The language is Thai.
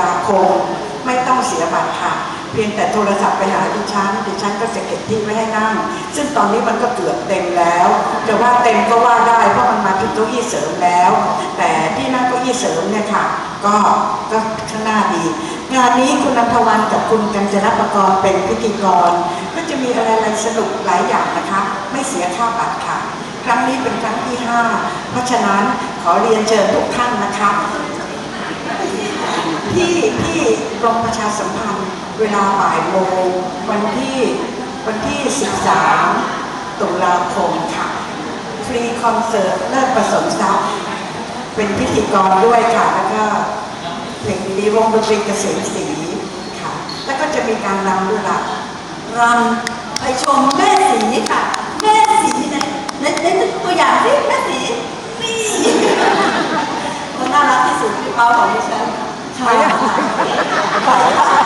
ลาคม ไม่ต้องเสียบัตรค่ะ เพียงแต่โทรศัพท์ไปหาดิฉันดิฉันก็จะเก็บที่ไว้ให้นั่ง ซึ่งตอนนี้มันก็เกือบเต็มแล้วจะว่าเต็มก็ว่าได้เพราะมันมาที่เก้าอี้เสริมแล้ว แต่ที่นั่งเก้าอี้เสริมเนี่ยค่ะ ก็ก็ข้างหน้าดี งานนี้คุณนันทวันกับคุณกัญจนประกรณ์เป็นพิธีกร ก็จะมีอะไรๆสนุกหลายอย่างนะคะ ไม่เสียค่าบัตรค่ะ ครั้งนี้เป็นครั้งที่ 5 เพราะฉะนั้นขอเรียนเชิญทุกท่านนะคะ ที่ที่กรมประชาสัมพันธ์เวลาบ่ายโมงวันที่วันที่ 13 ตุลาคมค่ะ ฟรีคอนเสิร์ตเลิศประสมทรัพย์เป็นพิธีกรด้วยค่ะ แล้วก็เพลงดีวงดนตรีเกษมศรีค่ะ แล้วก็จะมีการรำด้วยล่ะรำไปชมแม่สีค่ะ แม่สีในในในตัวอย่างที่แม่สีนี่คนน่ารักที่สุดที่เขาของดิฉัน 好。呀